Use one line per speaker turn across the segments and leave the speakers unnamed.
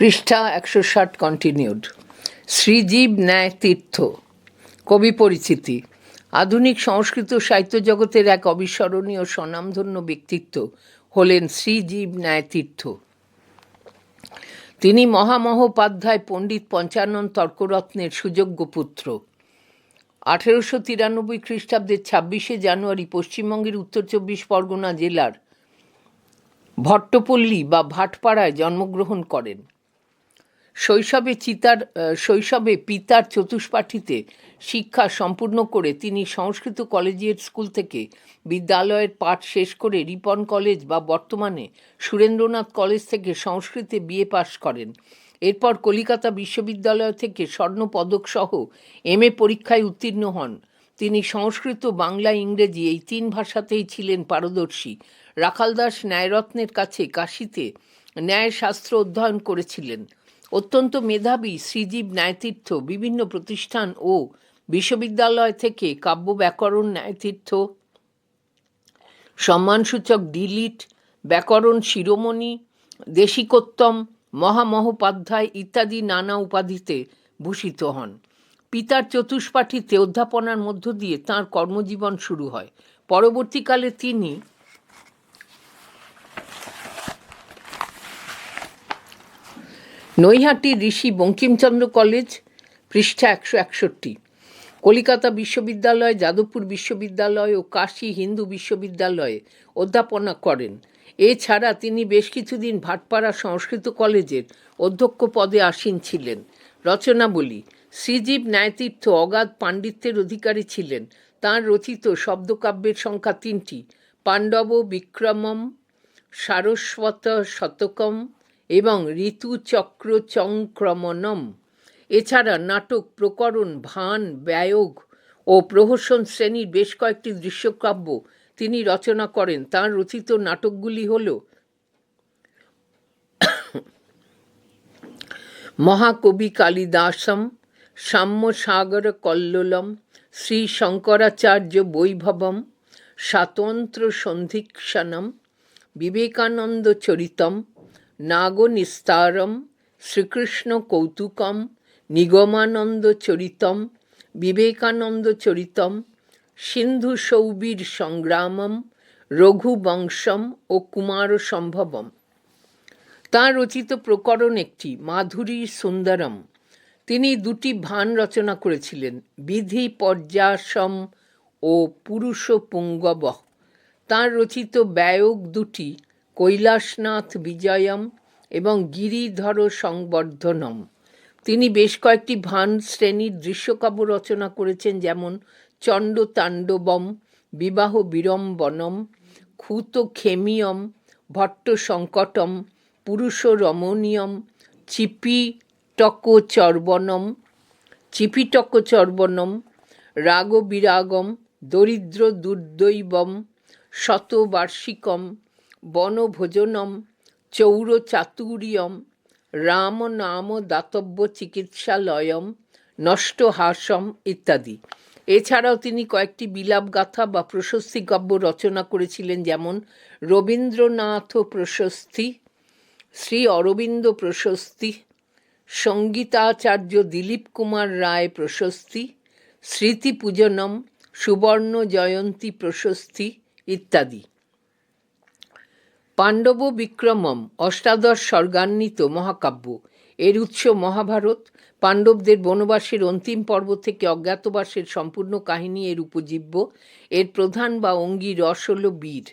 পৃষ্ঠা একশো ষাট কন্টিনিউড শ্রীজীব ন্যায় তীর্থ কবি পরিচিতি। আধুনিক সংস্কৃত সাহিত্য জগতের এক অবিস্মরণীয় স্বনামধন্য ব্যক্তিত্ব হলেন শ্রীজীব ন্যায় তীর্থ তিনি মহামহোপাধ্যায় পণ্ডিত পঞ্চানন তর্করত্নের সুযোগ্য পুত্র। আঠেরোশো তিরানব্বই খ্রিস্টাব্দের ছাব্বিশে জানুয়ারি পশ্চিমবঙ্গের উত্তর চব্বিশ পরগনা জেলার ভট্টপল্লী বা ভাটপাড়ায় জন্মগ্রহণ করেন। শৈশবে চিতার শৈশবে পিতার চতুষ্পাঠীতে শিক্ষা সম্পূর্ণ করে তিনি সংস্কৃত কলেজিয়েট স্কুল থেকে বিদ্যালয়ের পাঠ শেষ করে রিপন কলেজ বা বর্তমানে সুরেন্দ্রনাথ কলেজ থেকে সংস্কৃতে বিএ পাশ করেন। এরপর কলিকাতা বিশ্ববিদ্যালয় থেকে স্বর্ণ পদক সহ এম এ পরীক্ষায় উত্তীর্ণ হন। তিনি সংস্কৃত, বাংলা, ইংরেজি এই তিন ভাষাতেই ছিলেন পারদর্শী। রাখালদাস ন্যায়রত্নের কাছে কাশীতে ন্যায়শাস্ত্র অধ্যয়ন করেছিলেন। অত্যন্ত মেধাবী শ্রীজীব ন্যায়তীর্থ, বিভিন্ন প্রতিষ্ঠান ও বিশ্ববিদ্যালয় থেকে কাব্য ব্যাকরণ ন্যায়তীর্থ, সম্মানসূচক ডিলিট ব্যাকরণ শিরোমণি, দেশিকোত্তম, মহামহোপাধ্যায় ইত্যাদি নানা উপাধিতে ভূষিত হন। পিতার চতুষ্পাঠীতে অধ্যাপনার মধ্য দিয়ে তাঁর কর্মজীবন শুরু হয়। পরবর্তীকালে তিনি নৈহাটি ঋষি বঙ্কিমচন্দ্র কলেজ, পৃষ্ঠা একশো একষট্টি। কলিকাতা বিশ্ববিদ্যালয়, যাদবপুর বিশ্ববিদ্যালয় ও কাশী হিন্দু বিশ্ববিদ্যালয়ে অধ্যাপনা করেন। এছাড়া তিনি বেশ কিছুদিন ভাটপাড়া সংস্কৃত কলেজের অধ্যক্ষ পদে আসীন ছিলেন। রচনাবলী, শ্রীজীব ন্যায়তীর্থ অগাধ পাণ্ডিত্যের অধিকারী ছিলেন। তাঁর রচিত শব্দকাব্যের সংখ্যা তিনটি, পাণ্ডব বিক্রমম, সারস্বত শতকম এবং ঋতুচক্র চংক্রমণম এছাড়া নাটক, প্রকরণ, ভান, ব্যয়োগ ও প্রহসন শ্রেণির বেশ কয়েকটি দৃশ্যকাব্য তিনি রচনা করেন। তাঁর রচিত নাটকগুলি হল মহাকবি কালিদাসম সাম্য সাগর কল্লোলম, শ্রী শঙ্করাচার্য বৈভবম, স্বাতন্ত্র সন্ধিক্ষণম, বিবেকানন্দ চরিতম নাগনিস্তারম শ্রীকৃষ্ণ কৌতুকম নিগমানন্দ চরিতম বিবেকানন্দ চরিতম সিন্ধু সৌবীর সংগ্রামম রঘুবংশম ও কুমার সম্ভবম তাঁর রচিত প্রকরণ একটি, মাধুরী সুন্দরম। তিনি দুটি ভান রচনা করেছিলেন, বিধি পর্যাসম ও পুরুষ পুঙ্গব তাঁর রচিত ব্যয়োগ দুটি কৈলাসনাথ বিজয়ম এবং গিরিধর সংবর্ধনম। তিনি বেশ কয়েকটি ভান শ্রেণির দৃশ্যকাব্য রচনা করেছেন, যেমন চণ্ড তাণ্ডবম বিবাহ বিড়ম্বনম ক্ষুত খেমিয়ম ভট্ট সংকটম পুরুষ রমণীয়ম চিপিটক চর্বণম চিপিটক চর্বণম রাগ বিরাগম দরিদ্র দুর্দৈবম শতবার্ষিকম বনভোজনম চৌর চাতুর্যম রাম নাম দাতব্য চিকিৎসালয়ম নষ্টহাসম ইত্যাদি। এছাড়াও তিনি কয়েকটি বিলাপ গাথা বা প্রশস্তি কাব্য রচনা করেছিলেন, যেমন রবীন্দ্রনাথ প্রশস্তি, শ্রী অরবিন্দ প্রশস্তি, সঙ্গীতাচার্য দিলীপ কুমার রায় প্রশস্তি, স্মৃতিপূজনম সুবর্ণ জয়ন্তী প্রশস্তি ইত্যাদি। পাণ্ডব বিক্রমম অষ্টাদশ স্বর্গান্বিত মহাকাব্য। এর উৎস মহাভারত। পাণ্ডবদের বনবাসের অন্তিম পর্ব থেকে অজ্ঞাতবাসের সম্পূর্ণ কাহিনী এর উপজীব্য। এর প্রধান বা অঙ্গী রস হল বীর।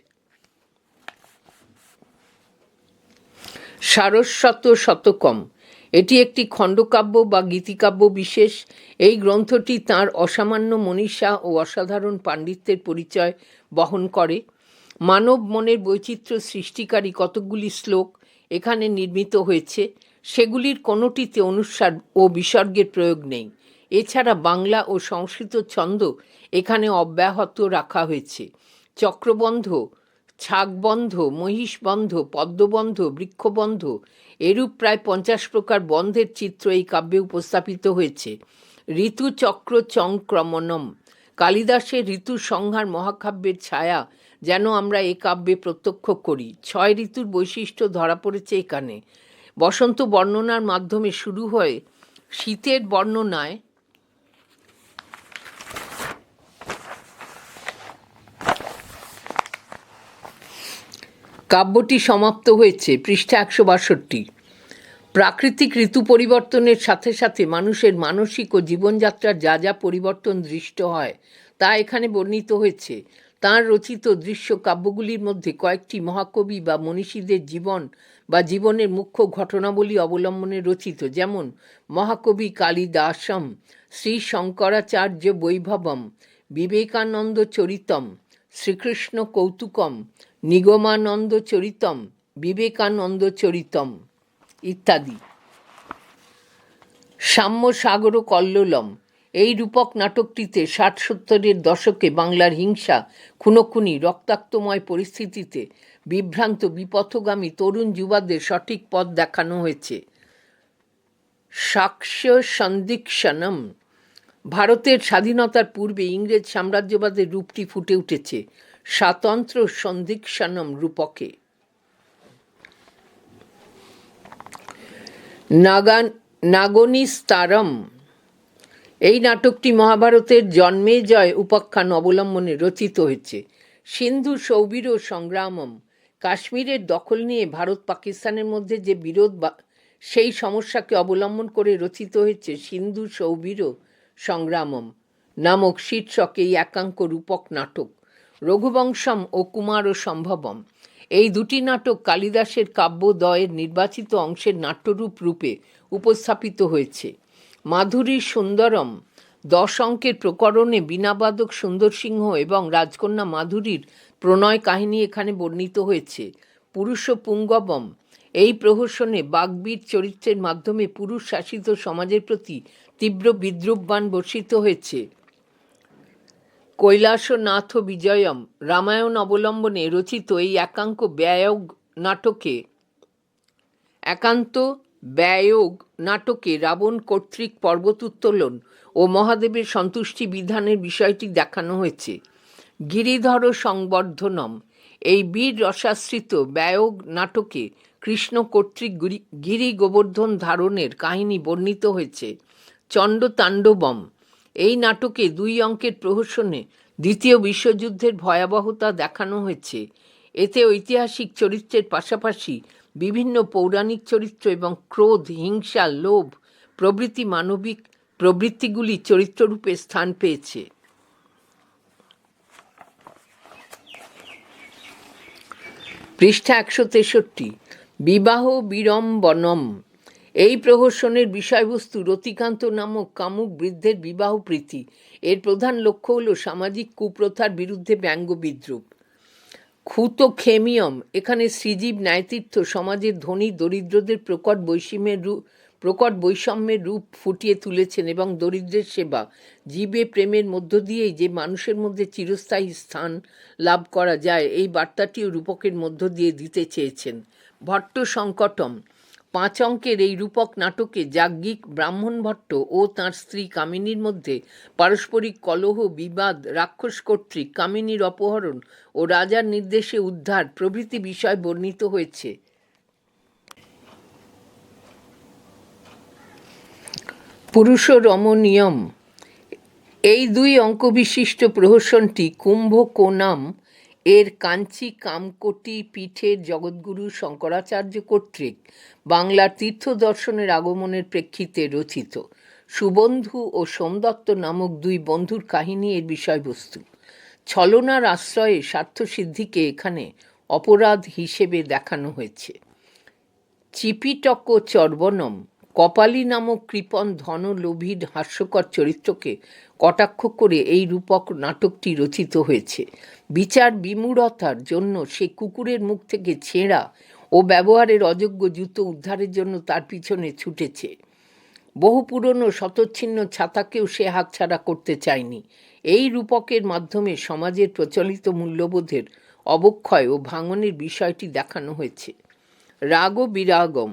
সারস্বত শতকম। এটি একটি খণ্ডকাব্য বা গীতিকাব্য বিশেষ। এই গ্রন্থটি তার অসামান্য মনীষা ও অসাধারণ পাণ্ডিত্যের পরিচয় বহন করে। মানব মনের বৈচিত্র্য সৃষ্টিকারী কতকগুলি শ্লোক এখানে নির্মিত হয়েছে, সেগুলির কোনোটিতে অনুস্বার ও বিসর্গের প্রয়োগ নেই। এছাড়া বাংলা ও সংস্কৃত ছন্দ এখানে অব্যাহত রাখা হয়েছে। চক্রবন্ধ, ছাগবন্ধ, মহিষবন্ধ, পদ্মবন্ধ, বৃক্ষবন্ধ এরূপ প্রায় পঞ্চাশ প্রকার বন্ধের চিত্র এই কাব্যে উপস্থাপিত হয়েছে। ঋতুচক্র চংক্রমণম কালিদাসের ঋতু সংহার মহাকাব্যের ছায়া যেন আমরা এ কাব্যে প্রত্যক্ষ করি। ছয় ঋতুর বৈশিষ্ট্য ধরা পড়েছে এখানে। বসন্ত বর্ণনার মাধ্যমে শুরু হয়ে শীতের বর্ণনায়। কাব্যটি সমাপ্ত হয়েছে, পৃষ্ঠা একশো বাষট্টি। প্রাকৃতিক ঋতু পরিবর্তনের সাথে সাথে মানুষের মানসিক ও জীবনযাত্রার যা যা পরিবর্তন দৃষ্ট হয়, তা এখানে বর্ণিত হয়েছে। তাঁর রচিত দৃশ্য কাব্যগুলির মধ্যে কয়েকটি মহাকবি বা মনীষীদের জীবন বা জীবনের মুখ্য ঘটনাবলী অবলম্বনে রচিত, যেমন মহাকবি কালিদাসম, শ্রী শঙ্করাচার্য বৈভবম, বিবেকানন্দ চরিতম, শ্রীকৃষ্ণ কৌতুকম, নিগমানন্দ চরিতম, বিবেকানন্দ চরিতম ইত্যাদি। সাম্য সাগর কল্লোলম এই রূপক নাটকটিতে ষাট সত্তরের দশকে বাংলার হিংসা, খুনোখুনি, রক্তাক্তময় পরিস্থিতিতে বিভ্রান্ত, বিপথগামী তরুণ যুবাদের সঠিক পথ দেখানো হয়েছে। সাক্ষ্য সন্দিক্ষণম, ভারতের স্বাধীনতার পূর্বে ইংরেজ সাম্রাজ্যবাদের রূপটি ফুটে উঠেছে। স্বাতন্ত্র সন্দিক্ষণম রূপকে। নাগান, নাগনিস্তারম এই নাটকটি মহাভারতের জন্মে জয় উপাখ্যান অবলম্বনে রচিত হয়েছে। সিন্ধু সৌবীর সংগ্রামম কাশ্মীরের দখল নিয়ে ভারত পাকিস্তানের মধ্যে যে বিরোধ বা সেই সমস্যাকে অবলম্বন করে রচিত হয়েছে সিন্ধু সৌবীর সংগ্রামম নামক শীর্ষক এই একাঙ্ক রূপক নাটক। রঘুবংশম ও কুমার ও সম্ভবম এই দুটি নাটক কালিদাসের কাব্যদয়ের নির্বাচিত অংশের নাট্যরূপ রূপে উপস্থাপিত হয়েছে। মাধুরী সুন্দরম, দশ অঙ্কের প্রকরণে বীণাবাদক সুন্দর সিংহ এবং রাজকন্যা মাধুরীর প্রণয় কাহিনী এখানে বর্ণিত হয়েছে। পুরুষ পুঙ্গবম, এই প্রহসনে বাগবীর চরিত্রের মাধ্যমে পুরুষ শাসিত সমাজের প্রতি তীব্র বিদ্রুপবান বর্ষিত হয়েছে। কৈলাসনাথ বিজয়ম, রামায়ণ অবলম্বনে রচিত এই একাঙ্ক ব্যয়োগ নাটকে একান্ত ব্যয়োগ নাটকে রাবণ কর্তৃক পর্বত উত্তোলন ও মহাদেবের সন্তুষ্টি বিধানের বিষয়টি দেখানো হয়েছে। গিরিধর সংবর্ধনম, এই বীর রসাশ্রিত ব্যয়োগ নাটকে কৃষ্ণ কর্তৃক গিরি- গোবর্ধন ধারণের কাহিনী বর্ণিত হয়েছে। চণ্ড তাণ্ডবম এই নাটকে দুই অঙ্কের প্রহসনে দ্বিতীয় বিশ্বযুদ্ধের ভয়াবহতা দেখানো হয়েছে। এতে ঐতিহাসিক চরিত্রের পাশাপাশি বিভিন্ন পৌরাণিক চরিত্র এবং ক্রোধ, হিংসা, লোভ, প্রভৃতি মানবিক প্রবৃত্তিগুলি চরিত্ররূপে স্থান পেয়েছে। পৃষ্ঠা একশো তেষট্টি, বিবাহ বিড়ম্বনম। এই প্রহসনের বিষয়বস্তু রতিকান্ত নামক কামুক বৃদ্ধের বিবাহ প্রীতি। এর প্রধান লক্ষ্য হল সামাজিক কুপ্রথার বিরুদ্ধে ব্যঙ্গ বিদ্রুপ। ক্ষুত খেমিয়ম এখানে শ্রীজীব ন্যায়তীর্থ সমাজের ধনী দরিদ্রদের প্রকট বৈষম্যের রূপ, প্রকট বৈষম্যের রূপ ফুটিয়ে তুলেছেন এবং দরিদ্রের সেবা, জীবে প্রেমের মধ্য দিয়েই যে মানুষের মধ্যে চিরস্থায়ী স্থান লাভ করা যায়, এই বার্তাটিও রূপকের মধ্য দিয়ে দিতে চেয়েছেন। ভট্ট সংকটম পাঁচ অঙ্কের এই রূপক নাটকে যাজ্ঞিক ব্রাহ্মণ ভট্ট ও তাঁর স্ত্রী কামিনীর মধ্যে পারস্পরিক কলহ, বিবাদ, রাক্ষস কর্তৃক কামিনীর অপহরণ ও রাজার নির্দেশে উদ্ধার প্রভৃতি বিষয় বর্ণিত হয়েছে। পুরুষ রমণীয়ম এই দুই অঙ্কবিশিষ্ট প্রহসনটি কুম্ভকোনাম এর কাঞ্চি কামকোটি পীঠের জগৎগুরু শঙ্করাচার্য কর্তৃক বাংলার তীর্থ দর্শনের আগমনের প্রেক্ষিতে রচিত। সুবন্ধু ও সোমদত্ত নামক দুই বন্ধুর কাহিনী এর বিষয়বস্তু। ছলনার আশ্রয়ে স্বার্থসিদ্ধিকে এখানে অপরাধ হিসেবে দেখানো হয়েছে। চিপিটক ও চর্বণম কপালী নামক কৃপণ ধনলোভীর হাস্যকর চরিত্রকে কটাক্ষ করে এই রূপক নাটকটি রচিত হয়েছে। বিচার বিমূঢ়তার জন্য সে কুকুরের মুখ থেকে ছেঁড়া ও ব্যবহারের অযোগ্য জুতো উদ্ধারের জন্য তার পিছনে ছুটেছে। বহু পুরনো শতচ্ছিন্ন ছাতাকেও সে হাতছাড়া করতে চায়নি। এই রূপকের মাধ্যমে সমাজের প্রচলিত মূল্যবোধের অবক্ষয় ও ভাঙনের বিষয়টি দেখানো হয়েছে। রাগ বিরাগম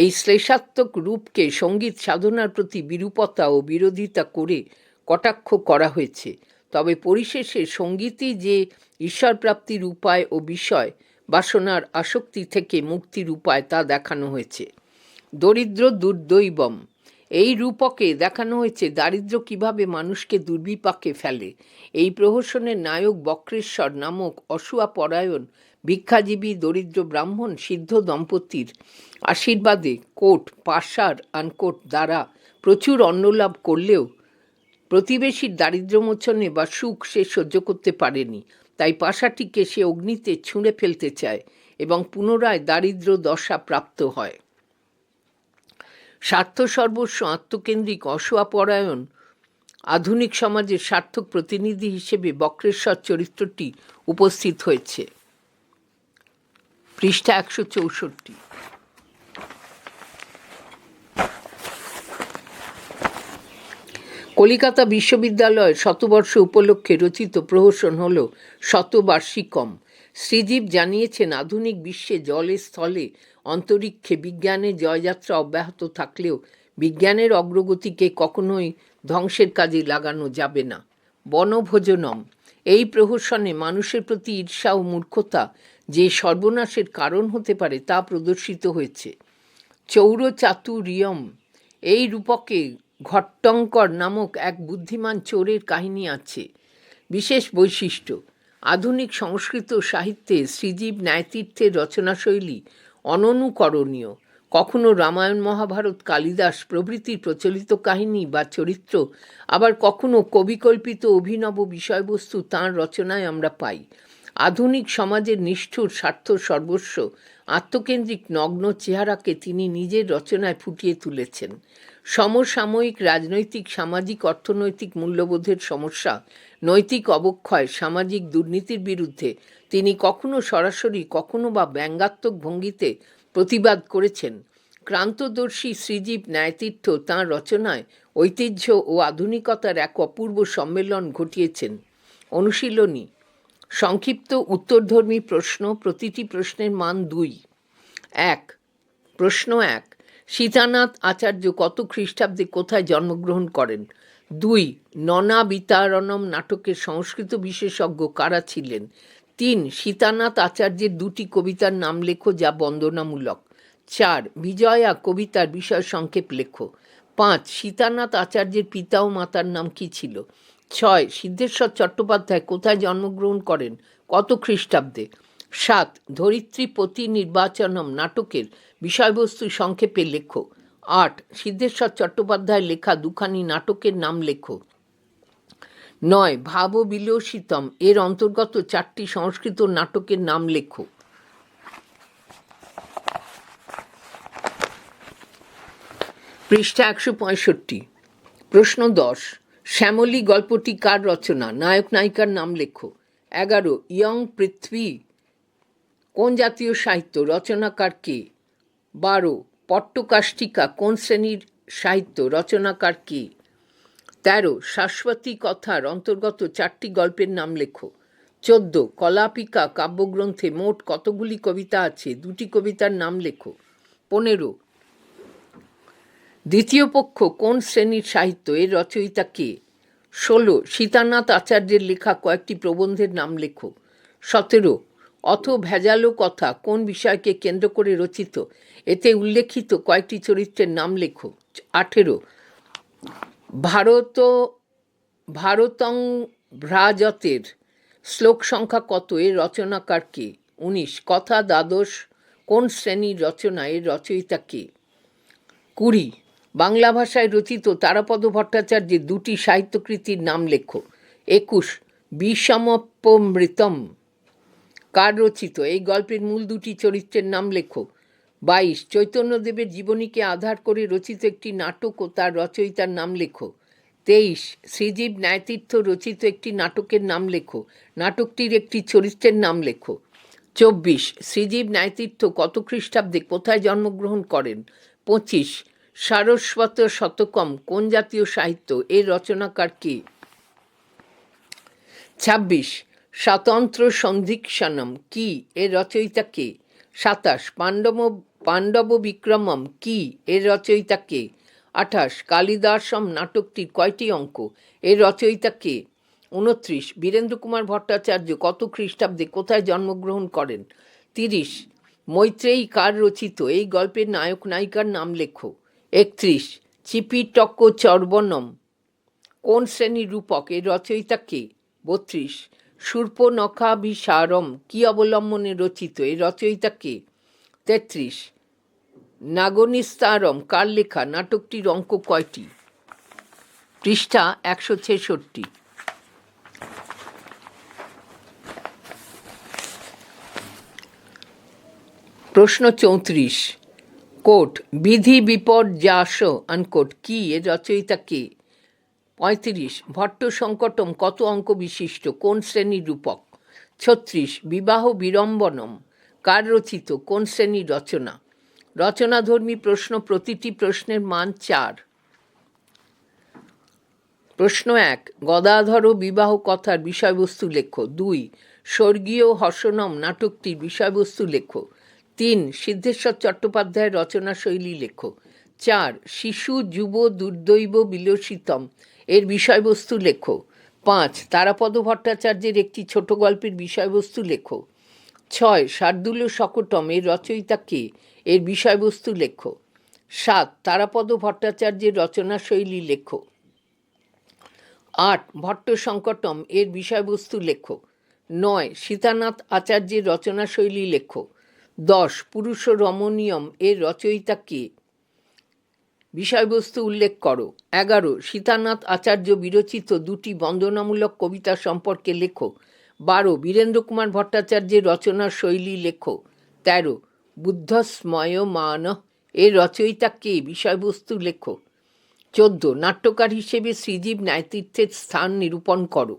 এই শ্লেষাত্মক রূপকে সংগীত সাধনার প্রতি বিরূপতা ও বিরোধিতা করে কটাক্ষ করা হয়েছে। তবে পরিশেষে সঙ্গীতই যে ঈশ্বর প্রাপ্তির উপায় ও বিষয়, বাসনার আসক্তি থেকে মুক্তির উপায় তা দেখানো হয়েছে। দরিদ্র দুর্দৈবম, এই রূপকে দেখানো হয়েছে দারিদ্র কীভাবে মানুষকে দুর্বিপাকে ফেলে। এই প্রহসনের নায়ক বক্রেশ্বর নামক অসুয়া পরায়ণ ভিক্ষাজীবী দরিদ্র ব্রাহ্মণ সিদ্ধ দম্পতির আশীর্বাদে কোট, পাশার আনকোট দ্বারা প্রচুর অন্নলাভ করলেও প্রতিবেশীর দারিদ্র্যমোচনে বা সুখ সে সহ্য করতে পারেনি। তাই পাশাটিকে সে অগ্নিতে ছুঁড়ে ফেলতে চায় এবং পুনরায় দারিদ্র দশা প্রাপ্ত হয়। স্বার্থ সর্বস্ব আত্মকেন্দ্রিক অসোয়াপরায়ণ আধুনিক সমাজের সার্থক প্রতিনিধি হিসেবে বক্রেশ্বর চরিত্রটি উপস্থিত হয়েছে। পৃষ্ঠা একশো চৌষট্টি। কলিকাতা বিশ্ববিদ্যালয়ের শতবর্ষ উপলক্ষে রচিত প্রহসন হল শতবার্ষিকম। শ্রীজীব জানিয়েছেন, আধুনিক বিশ্বে জলে স্থলে অন্তরিক্ষে বিজ্ঞানের জয়যাত্রা অব্যাহত থাকলেও বিজ্ঞানের অগ্রগতিকে কখনোই ধ্বংসের কাজে লাগানো যাবে না। বনভোজনম। এই প্রহসনে মানুষের প্রতি ঈর্ষা ও মূর্খতা যে সর্বনাশের কারণ হতে পারে তা প্রদর্শিত হয়েছে। চৌরচাতুরিয়ম, এই রূপকে ঘট্টঙ্কর নামক এক বুদ্ধিমান চোরের কাহিনী আছে। বিশেষ বৈশিষ্ট্য, আধুনিক সংস্কৃত সাহিত্যে শ্রীজীব ন্যায়তীর্থের রচনাশৈলী অননুকরণীয়। কখনো রামায়ণ মহাভারত, কালিদাস প্রভৃতির প্রচলিত কাহিনী বা চরিত্র, আবার কখনো কবিকল্পিত অভিনব বিষয়বস্তু তাঁর রচনায় আমরা পাই। আধুনিক সমাজের নিষ্ঠুর স্বার্থ সর্বস্ব, আত্মকেন্দ্রিক নগ্ন চেহারাকে তিনি নিজের রচনায় ফুটিয়ে তুলেছেন। সমসাময়িক রাজনৈতিক, সামাজিক, অর্থনৈতিক মূল্যবোধের সমস্যা, নৈতিক অবক্ষয়, সামাজিক দুর্নীতির বিরুদ্ধে তিনি কখনো সরাসরি, কখনো বা ব্যঙ্গাত্মক ভঙ্গিতে প্রতিবাদ করেছেন। ক্রান্তদর্শী শ্রীজীব ন্যায়তীর্থ তাঁর রচনায় ঐতিহ্য ও আধুনিকতার এক অপূর্ব সম্মেলন ঘটিয়েছেন। অনুশীলনী সংক্ষিপ্ত উত্তরধর্মী প্রশ্ন, প্রতিটি প্রশ্নের মান দুই। এক, প্রশ্ন এক, সীতানাথ আচার্য কত খ্রিস্টাব্দে কোথায় জন্মগ্রহণ করেন? দুই ননা বিতারণম নাটকের সংস্কৃত বিশেষজ্ঞ কারা ছিলেন? তিন, সীতানাথ আচার্যের দুটি কবিতার নাম লেখো যা বন্দনামূলক। চার, বিজয়া কবিতার বিষয় সংক্ষেপ লেখো। পাঁচ, সীতানাথ আচার্যের পিতা ও মাতার নাম কি ছিল? ছয়, সিদ্ধেশ্বর চট্টোপাধ্যায় কোথায় জন্মগ্রহণ করেন? কত খ্রিস্টাব্দে? সাত ধরিত্রীপতি নির্বাচনম নাটকের বিষয়বস্তু সংক্ষেপে লেখো। আট, সিদ্ধেশ্বর চট্টোপাধ্যায় লেখা দুখানি নাটকের নাম লেখো। নয় ভাব বিলসিতম এর অন্তর্গত চারটি সংস্কৃত নাটকের নাম লেখো। পৃষ্ঠা একশো পঁয়ষট্টি। প্রশ্ন দশ শ্যামলী গল্পটি কার রচনা? নায়ক নায়িকার নাম লেখো। এগারো, ইয়ং পৃথ্বী। কোন জাতীয় সাহিত্য? রচনাকার কে? বারো পট্টকাষ্টিকা কোন শ্রেণির সাহিত্য? রচনাকার কে? তেরো, শাশ্বতী কথার অন্তর্গত চারটি গল্পের নাম লেখো। চোদ্দ, কলাপিকা কাব্যগ্রন্থে মোট কতগুলি কবিতা আছে? দুটি কবিতার নাম লেখো। পনেরো দ্বিতীয় পক্ষ কোন শ্রেণির সাহিত্য এর রচয়িতা কে? ষোলো, সীতানাথ আচার্যের লেখা কয়েকটি প্রবন্ধের নাম লেখো। সতেরো, অথ ভেজালো কথা কোন বিষয়কে কেন্দ্র করে রচিত? এতে উল্লেখিত কয়েকটি চরিত্রের নাম লেখো। আঠেরো, ভারত ভারতং ভ্রাজতের শ্লোক সংখ্যা কত এর রচনাকার কে? উনিশ, কথা দ্বাদশ কোন শ্রেণির রচনা এর রচয়িতা কে? কুড়ি বাংলা ভাষায় রচিত তারাপদ ভট্টাচার্যের দুটি সাহিত্যকৃতির নাম লেখো। একুশ, বিষমপমৃতম। কার রচিত? এই গল্পের মূল দুটি চরিত্রের নাম লেখো। বাইশ, চৈতন্যদেবের জীবনীকে আধার করে রচিত একটি নাটক ও তার রচয়িতার নাম লেখো। তেইশ, শ্রীজীব ন্যায়তীর্থ রচিত একটি নাটকের নাম লেখো। নাটকটির একটি চরিত্রের নাম লেখো। চব্বিশ, শ্রীজীব ন্যায়তীর্থ কত খ্রিস্টাব্দে কোথায় জন্মগ্রহণ করেন? পঁচিশ সারস্বত শতকম, কোন জাতীয় সাহিত্য? এর রচনাকার কে? ছাব্বিশ, স্বাতন্ত্র সন্ধিক্ষণম, কি? এর রচয়িতা কে? সাতাশ, পাণ্ডব পাণ্ডব বিক্রমম, কি? এর রচয়িতা কে? আঠাশ, কালিদাসম নাটকটির কয়টি অঙ্ক? এর রচয়িতা কে? উনত্রিশ বীরেন্দ্র কুমার ভট্টাচার্য কত খ্রিস্টাব্দে কোথায় জন্মগ্রহণ করেন? তিরিশ, মৈত্রেয়ী কার রচিত? এই গল্পের নায়ক নায়িকার নাম লেখো। একত্রিশ চিপিটক্ক চর্বণম কোন শ্রেণির রূপক এর রচয়িতা কে বত্রিশ শূর্পনখাভিসারম কি অবলম্বনে রচিত এর রচয়িতা কে তেত্রিশ, নাগনিস্তারম, কার লেখা? নাটকটির অঙ্ক কয়টি? পৃষ্ঠা একশো ছেষট্টি। প্রশ্ন চৌত্রিশ কোট বিধি বিপর্যাস আনকোট কি? এর রচয়িতা কে? পঁয়ত্রিশ, ভট্ট সংকটম কত অঙ্ক বিশিষ্ট? কোন শ্রেণির রূপক? ছত্রিশ, বিবাহ বিড়ম্বনম, কার রচিত? কোন শ্রেণির রচনা? রচনাধর্মী প্রশ্ন, প্রতিটি প্রশ্নের মান চার। প্রশ্ন এক, গদাধর বিবাহ কথার বিষয়বস্তু লেখো। দুই, স্বর্গীয় হর্ষণম নাটকটির বিষয়বস্তু লেখো। তিন, সিদ্ধেশ্বর চট্টোপাধ্যায়ের রচনা শৈলী লেখো চার, শিশু, যুব, দুর্দৈব, বিলসিতম এর বিষয়বস্তু লেখো পাঁচ, তারাপদ ভট্টাচার্যের একটি ছোট গল্পের বিষয়বস্তু লেখো ছয়, শার্দুল শকটম এর রচয়িতা কে? এর বিষয়বস্তু লেখো সাত, তারাপদ ভট্টাচার্যের রচনা শৈলী লেখো আট, ভট্ট সংকটম এর বিষয়বস্তু লেখো নয়, সীতানাথ আচার্যের রচনাশৈলী লেখো দশ পুরুষ রমণীয়ম এর রচয়িতা কে? বিষয়বস্তু উল্লেখ করো। এগারো, সীতানাথ আচার্য বিরচিত দুটি বন্দনামূলক কবিতা সম্পর্কে লেখো। বারো বীরেন্দ্র কুমার ভট্টাচার্যের রচনার শৈলী লেখো। তেরো বুদ্ধস্ময় বুদ্ধস্ময়মান, এর রচয়িতা কে? বিষয়বস্তু লেখো। চোদ্দ, নাট্যকার হিসেবে শ্রীজীব ন্যায়তীর্থের স্থান নিরূপণ করো।